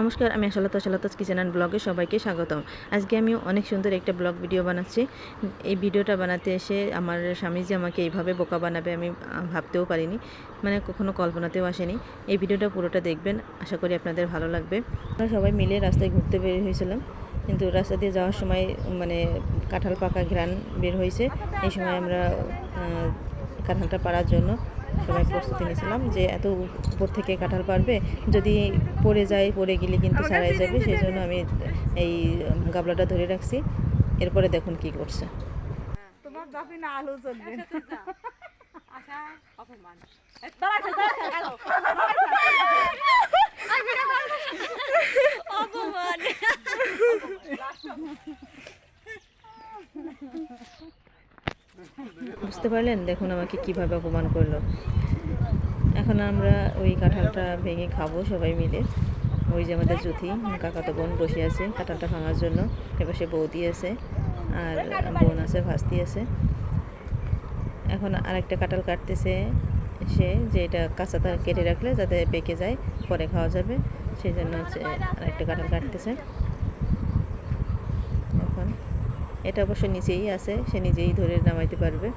নমস্কার, আমি Ashalata আশালতাস kitchen and ব্লগে সবাইকে স্বাগতম। আজকে আমি অনেক সুন্দর একটা ব্লগ ভিডিও বানাচ্ছি। এই ভিডিওটা বানাতে এসে আমার স্বামী যে আমাকে এইভাবে বোকা বানাবে আমি ভাবতেও পারিনি। মানে কখনো কল্পনাতেও আসেনি। এই ভিডিওটা পুরোটা দেখবেন, আশা করি আপনাদের ভালো লাগবে। আমরা সবাই মিলে রাস্তায় ঘুরতে বের হয়েছিলাম। কিন্তু রাস্তা দিয়ে যাওয়ার সময় মানে কাঁঠাল পাকা ঘ্রাণ বের হয়েছে। এই সময় আমরা কাঁঠালটা পাড়ার জন্য সবাই প্রস্তুতি নিয়েছিলাম যে এত উপর থেকে কাঁঠাল পারবে। যদি পড়ে যায় পড়ে গেলে কিন্তু ছাড়াই যাবে সেই জন্য। আমি এই গাবলাটা ধরে রাখছি। এরপরে দেখুন কি করছে। তোমার যখন আলু চলবে আশা অপমান। দাঁড়াচ্ছে দাঁড়াচ্ছে গেল অপমান। বুঝতে পারলেন? দেখুন আমাকে কীভাবে অপমান করল। এখন আমরা ওই কাঁঠালটা ভেঙে খাব সবাই মিলে। ওই যে আমাদের জুথি কাকাতো বোন বসে আছে কাঁঠালটা ভাঙার জন্য। এবার সে বৌদি আছে, আর বোন আছে, ভাস্তি আছে। এখন আরেকটা কাঁঠাল কাটতেছে সে, যে এটা কাঁচা কাঁচাটা কেটে রাখলে যাতে পেকে যায়, পরে খাওয়া যাবে। সেই জন্য হচ্ছে আরেকটা কাঁঠাল কাটতেছে। এখন এটা অবশ্য নিচেই আছে, সে নিজেই ধরে নামাইতে পারবে।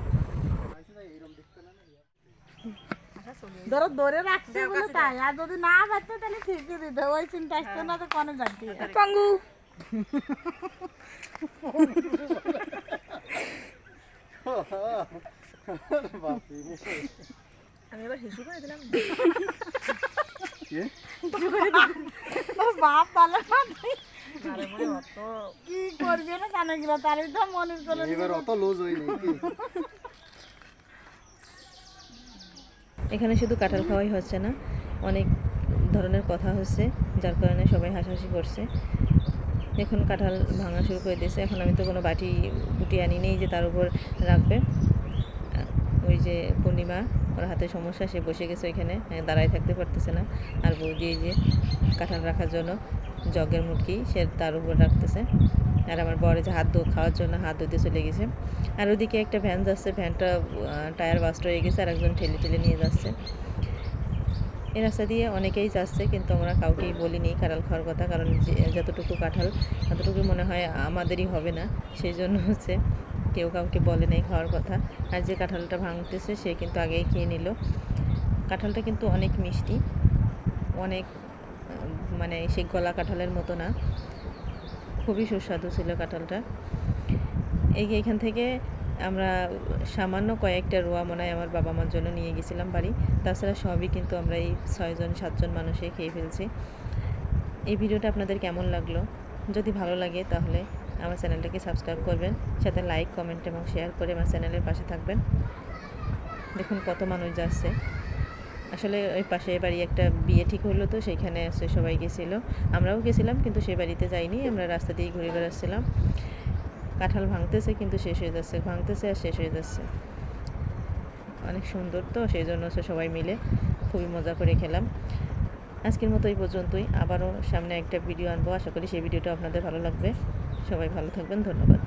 ধরো ধরে রাখছে বলে তাই আর যদি না পারতো তাহলে ঠিকই দিতে। ওই চিন্তা আসতো না তো কোনো জানতে পাঙ্গু। আমি এবার হিসু করে দিলাম। বাপ কি করবি না জানো কিনা তার তো মনের করে এবার অত লুজ হয়নি কি? এখানে শুধু কাঁঠাল খাওয়াই হচ্ছে না, অনেক ধরনের কথা হচ্ছে, যার কারণে সবাই হাসাহাসি করছে। এখন কাঁঠাল ভাঙা শুরু করে দিয়েছে, এখন আমি তো কোনো বাটি বুটি আনি নেই যে তার উপর রাখবে। ওই যে পূর্ণিমা, ওর হাতে সমস্যা, সে বসে গেছে ওইখানে দাঁড়ায় থাকতে পারতেছে না। আর বৌদি যে কাঁঠাল রাখার জন্য জগের মুটকি, সে তার উপর রাখতেছে। আর আমার বড় যে হাত ধো খাওয়ার জন্য হাত ধুতে চলে গেছে। আর ওদিকে একটা ভ্যান যাচ্ছে ভ্যানটা টায়ার বাস্ট হয়ে গেছে আর একজন ঠেলে ঠেলে নিয়ে যাচ্ছে। এই রাস্তা দিয়ে অনেকেই যাচ্ছে কিন্তু আমরা কাউকেই বলিনি কাঁঠাল খাওয়ার কথা, কারণ যে, যতটুকু কাঁঠাল, ততটুকু মনে হয় আমাদেরই হবে না। সেই জন্য হচ্ছে কেউ কাউকে বলে নাই খাওয়ার কথা। আর যে কাঁঠালটা ভাঙতেছে, সে কিন্তু আগেই খেয়ে নিল। কাঁঠালটা কিন্তু অনেক মিষ্টি। অনেক মানে সেই গলা কাঁঠালের মতো না। খুবই সুস্বাদু ছিল কাঁঠালটা। এই এখান থেকে আমরা সামান্য কয়েকটা রোয়া মনে আমার বাবা মার জন্য নিয়ে গেছিলাম বাড়ি। তাছাড়া সবই কিন্তু আমরা এই ছয়জন, সাতজন মানুষে খেয়ে ফেলছি। এই ভিডিওটা আপনাদের কেমন লাগল? যদি ভালো লাগে তাহলে আমার চ্যানেলটাকে সাবস্ক্রাইব করবেন, সাথে লাইক, কমেন্ট এবং শেয়ার করে আমার চ্যানেলের পাশে থাকবেন। দেখুন কত মানুষ যাচ্ছে। আসলে ওই পাশে বাড়ি একটা বিয়ে ঠিক হলো তো সেইখানে হচ্ছে সবাই গেছিল। আমরাও গেছিলাম, কিন্তু সে বাড়িতে যাইনি, আমরা রাস্তা দিয়ে ঘুরে বেড়াচ্ছিলাম। কাঁঠাল ভাঙতেছে, কিন্তু শেষ হয়ে যাচ্ছে, ভাঙতেছে আর শেষ হয়ে যাচ্ছে। অনেক সুন্দর তো সেই জন্য সবাই মিলে খুবই মজা করে খেলাম। আজকের মতো এই পর্যন্তই, আবারও সামনে একটা ভিডিও আনব, আশা করি সেই ভিডিওটা আপনাদের ভালো লাগবে। সবাই ভালো থাকবেন, ধন্যবাদ।